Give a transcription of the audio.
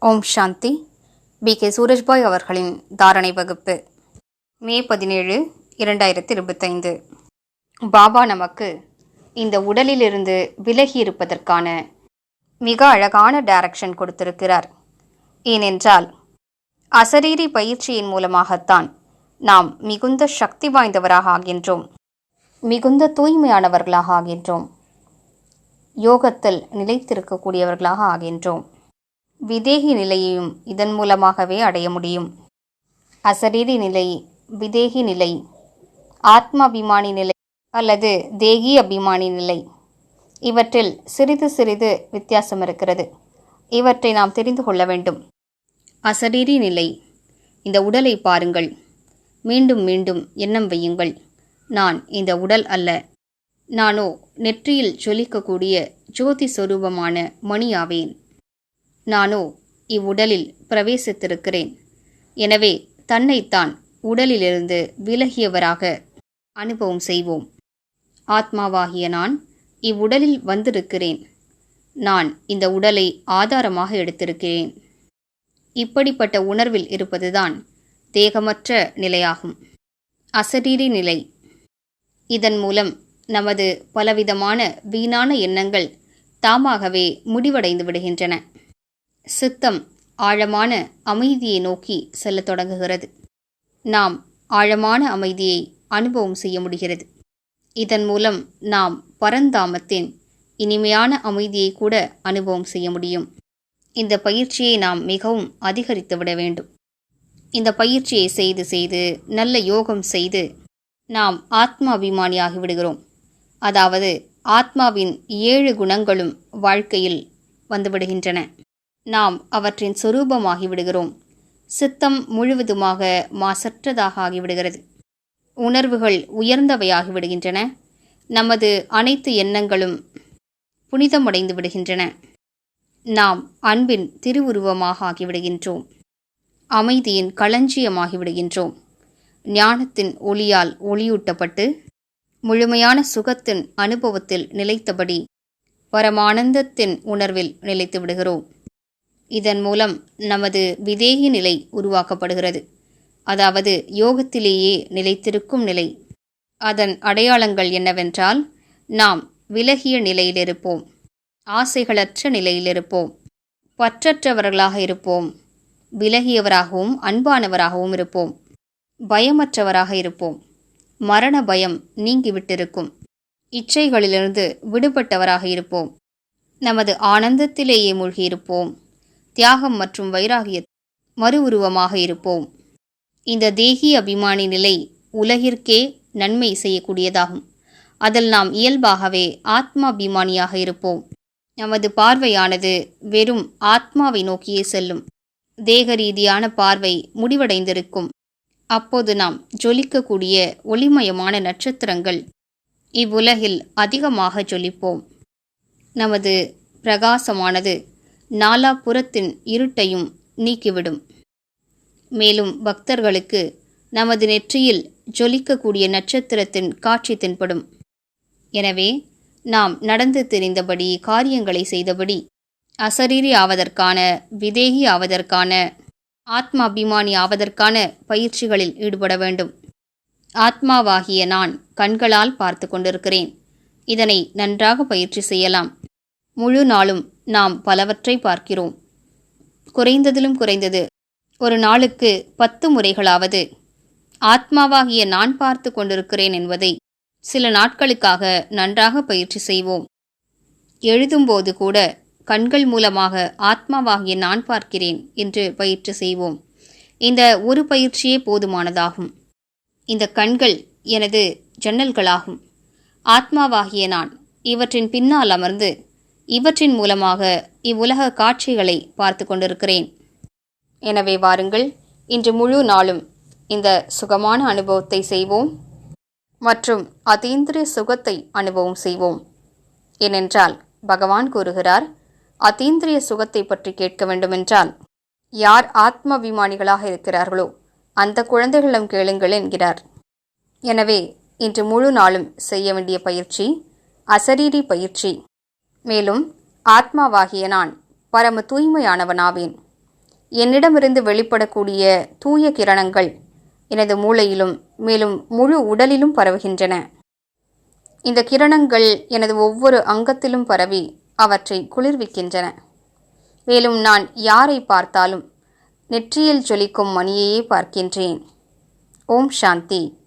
ஓம் சாந்தி. B. K. Surajbhai அவர்களின் தாரணை வகுப்பு. மே பதினேழு இரண்டாயிரத்தி இருபத்தைந்து பாபா நமக்கு இந்த உடலிலிருந்து விலகி இருப்பதற்கான மிக அழகான டைரக்ஷன் கொடுத்திருக்கிறார். ஏனென்றால் அசரீரி பயிற்சியின் மூலமாகத்தான் நாம் மிகுந்த சக்தி வாய்ந்தவராக ஆகின்றோம். மிகுந்த தூய்மையானவர்களாக ஆகின்றோம். யோகத்தில் நிலைத்திருக்கக்கூடியவர்களாக ஆகின்றோம். விதேகி நிலையையும் இதன் மூலமாகவே அடைய முடியும். அசரீரி நிலை விதேகி நிலை ஆத்மாபிமானி நிலை அல்லது தேகி அபிமானி நிலை. இவற்றில் சிறிது சிறிது வித்தியாசம் இருக்கிறது. இவற்றை நாம் தெரிந்து கொள்ள வேண்டும். அசரீரி நிலை இந்த உடலை பாருங்கள். மீண்டும் மீண்டும் எண்ணம் வையுங்கள். நான் இந்த உடல் அல்ல. நானோ நெற்றியில் ஜொலிக்கக்கூடிய ஜோதி சொரூபமான மணியாவேன். நானோ இவ்வுடலில் பிரவேசித்திருக்கிறேன். எனவே தன்னைத்தான் உடலிலிருந்து விலகியவராக அனுபவம் செய்வோம். ஆத்மாவாகிய நான் இவ்வுடலில் வந்திருக்கிறேன். நான் இந்த உடலை ஆதாரமாக எடுத்திருக்கிறேன். இப்படிப்பட்ட உணர்வில் இருப்பதுதான் தேகமற்ற நிலையாகும். அசரீரி நிலை. இதன் மூலம் நமது பலவிதமான வீணான எண்ணங்கள் தாமாகவே முடிவடைந்து விடுகின்றன. சித்தம் ஆழமான அமைதியை நோக்கி செல்லத் தொடங்குகிறது. நாம் ஆழமான அமைதியை அனுபவம் செய்ய முடிகிறது. இதன் மூலம் நாம் பரந்தாமத்தின் இனிமையான அமைதியை கூட அனுபவம் செய்ய முடியும். இந்த பயிற்சியை நாம் மிகவும் அதிகரித்து விட வேண்டும். இந்த பயிற்சியை செய்து செய்து நல்ல யோகம் செய்து நாம் ஆத்மாபிமானியாகி விடுகிறோம். அதாவது ஆத்மாவின் ஏழு குணங்களும் வாழ்க்கையில் வந்துவிடுகின்றன நாம் அவற்றின் சொரூபமாகி விடுகிறோம் சித்தம் முழுவதுமாக மாசற்றதாக ஆகிவிடுகிறது. உணர்வுகள் உயர்ந்தவையாகி விடுகின்றன நமது அனைத்து எண்ணங்களும் புனிதமடைந்து விடுகின்றன. நாம் அன்பின் திருவுருவமாக ஆகிவிடுகின்றோம். அமைதியின் களஞ்சியமாகி விடுகின்றோம் ஞானத்தின் ஒளியால் ஒளியூட்டப்பட்டு முழுமையான சுகத்தின் அனுபவத்தில் நிலைத்தபடி பரமானந்தத்தின் உணர்வில் நிலைத்து விடுகிறோம். இதன் மூலம் நமது விதேகி நிலை உருவாக்கப்படுகிறது. அதாவது யோகத்திலேயே நிலைத்திருக்கும் நிலை. அதன் அடையாளங்கள் என்னவென்றால் நாம் விலகிய நிலையில் இருப்போம் ஆசைகளற்ற நிலையில் இருப்போம் பற்றற்றவர்களாக இருப்போம். விலகியவராகவும் அன்பானவராகவும் இருப்போம். பயமற்றவராக இருப்போம். மரண பயம் நீங்கிவிட்டிருக்கும். இச்சைகளிலிருந்து விடுபட்டவராக இருப்போம். நமது ஆனந்தத்திலேயே மூழ்கியிருப்போம். தியாகம் மற்றும் வைராகிய மறு உருவமாக இருப்போம். இந்த தேகி அபிமானி நிலை உலகிற்கே நன்மை செய்யக்கூடியதாகும். அதில் நாம் இயல்பாகவே ஆத்மாபிமானியாக இருப்போம். நமது பார்வையானது வெறும் ஆத்மாவை நோக்கியே செல்லும். தேக ரீதியான பார்வை முடிவடைந்திருக்கும். அப்போது நாம் ஜொலிக்கக்கூடிய ஒளிமயமான நட்சத்திரங்கள் இவ்வுலகில் அதிகமாக ஜொலிப்போம். நமது பிரகாசமானது நாலாபுறத்தின் இருட்டையும் நீக்கிவிடும். மேலும் பக்தர்களுக்கு நமது நெற்றியில் ஜொலிக்கக்கூடிய நட்சத்திரத்தின் காட்சி தென்படும். எனவே நாம் நடந்து தெரிந்தபடி காரியங்களை செய்தபடி அசரீரி ஆவதற்கான விதேகி ஆவதற்கான ஆத்மாபிமானி ஆவதற்கான பயிற்சிகளில் ஈடுபட வேண்டும். ஆத்மாவாகிய நான் கண்களால் பார்த்து கொண்டிருக்கிறேன். இதனை நன்றாக பயிற்சி செய்யலாம். முழு நாளும் நாம் பலவற்றை பார்க்கிறோம். குறைந்ததிலும் குறைந்தது ஒரு நாளுக்கு பத்து முறைகளாவது. ஆத்மாவாகிய நான் பார்த்து கொண்டிருக்கிறேன் என்பதை சில நாட்களுக்காக நன்றாக பயிற்சி செய்வோம். எழுதும்போது கூட கண்கள் மூலமாக ஆத்மாவாகிய நான் பார்க்கிறேன் என்று பயிற்சி செய்வோம். இந்த ஒரு பயிற்சியே போதுமானதாகும். இந்த கண்கள் எனது ஜன்னல்களாகும். ஆத்மாவாகிய நான் இவற்றின் பின்னால் அமர்ந்து இவற்றின் மூலமாக இவ்வுலக காட்சிகளை பார்த்து கொண்டிருக்கிறேன். எனவே வாருங்கள் இன்று முழு நாளும் இந்த சுகமான அனுபவத்தை செய்வோம். மற்றும் அதீந்திரிய சுகத்தை அனுபவம் செய்வோம். ஏனென்றால் பகவான் கூறுகிறார் அதீந்திரிய சுகத்தை பற்றி கேட்க வேண்டுமென்றால் யார் ஆத்மாபிமானிகளாக இருக்கிறார்களோ அந்த குழந்தைகளிடம் கேளுங்கள் என்கிறார். எனவே இன்று முழு நாளும் செய்ய வேண்டிய பயிற்சி அசரீரி பயிற்சி. மேலும் ஆத்மாவாகிய நான் பரம தூய்மையானவனாவேன். என்னிடமிருந்து வெளிப்படக்கூடிய தூய கிரணங்கள் எனது மூளையிலும் மேலும் முழு உடலிலும் பரவுகின்றன. இந்த கிரணங்கள் எனது ஒவ்வொரு அங்கத்திலும் பரவி அவற்றை குளிர்விக்கின்றன. மேலும் நான் யாரை பார்த்தாலும் நெற்றியில் ஜொலிக்கும் மணியையே பார்க்கின்றேன். ஓம் சாந்தி.